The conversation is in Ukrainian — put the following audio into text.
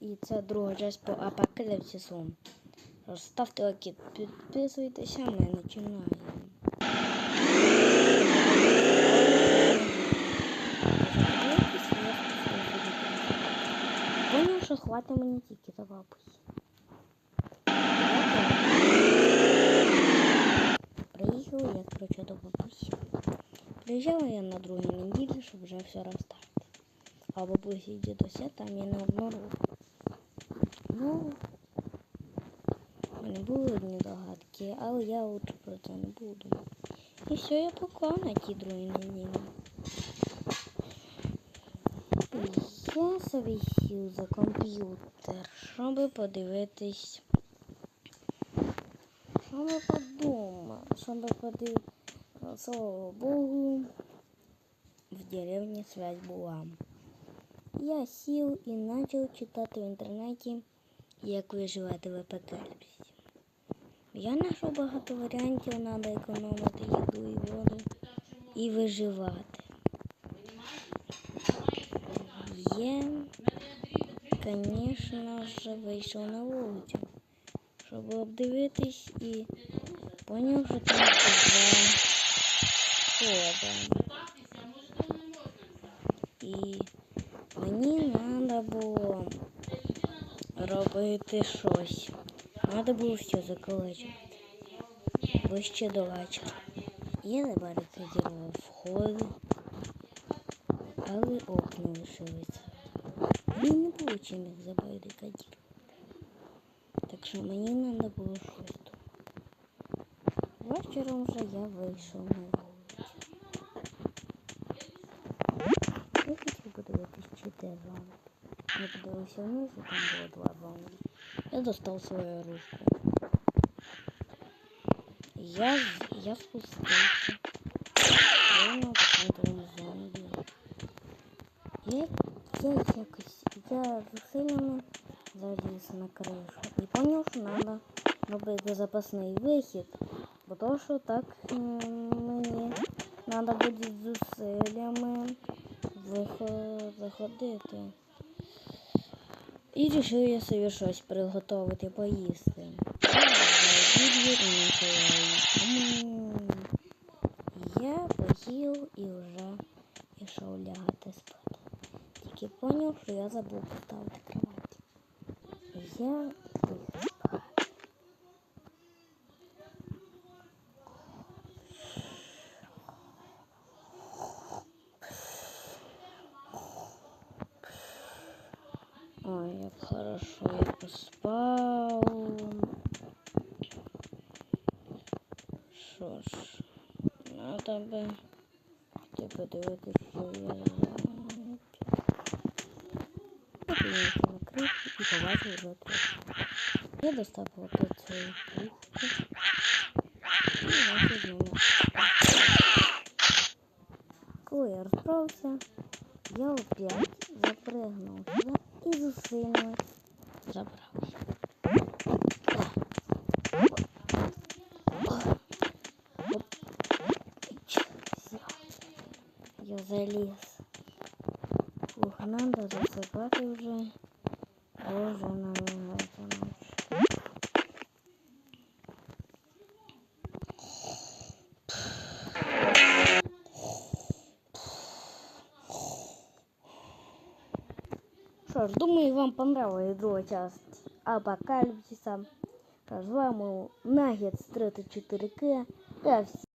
І це друга часть по апокаліпсису. Ставте лайки, підписуйтеся, ми починаємо. Понял, що хватить мені тільки до бабусі. Приїхала я, короче, до бабусі. Приїжджала я на другій неділі, щоб вже все розставити. А бабусі і дідуся там я не обнаружила. Були одні догадки, але я лучше про це не буду. І все, я поклав на ті другі неділі. Я собі сів за комп'ютер, щоб подивитись. Щоб подумав, щоб подивитись. Слава Богу, в деревні связь була. Я сів і почав читати в інтернеті, як виживати в апокаліпсисі. Я знайшов багато варіантів, треба економити їду і воду і виживати. Я, звісно ж, вийшов на вулицю, щоб обдивитись і зрозумів, що там хода. І мені треба було робити щось. Треба було все заколачувати. Ближче до вечора. Я забарикадував входи, але окна лишилися. Мені не чим їх забарикадувати. Так що мені треба було щось думати. Вечором вже я вийшов на вулицю. Я хотів подивитись чотири раунди. Я подивився вниз, і там було два раунди. Я достав свою ружку. Я, з- я спустився. Прямо посмотрел зомбі. Я, я якось, я зусиллями заліз на кришу і поняв, що треба робити запасний вихід, бо то, що так м, мені треба буде з зусиллями вихо- І вирішив я собі щось приготувати поїсти. М. Я поїв і вже пішов лягати спати. Тільки поняв, що я забув поставити кровать. Я Ой, як хорошо я поспав. Що ж, надо би піти подивитися, що я зайнятий. Я піднявся на кришу і побачив вже трохи. Я достав опять свою куртку. І вийшов з ними. Коли я розправився, я опять запрыгнув сюди І з усилами забрався. Оп. Я заліз. Ух, надо засипати вже. Боже, намагається ночь. Що ж, думаю, вам понравилась другая часть апокалипсиса. Назвал его Нагетс 34К. Та всі.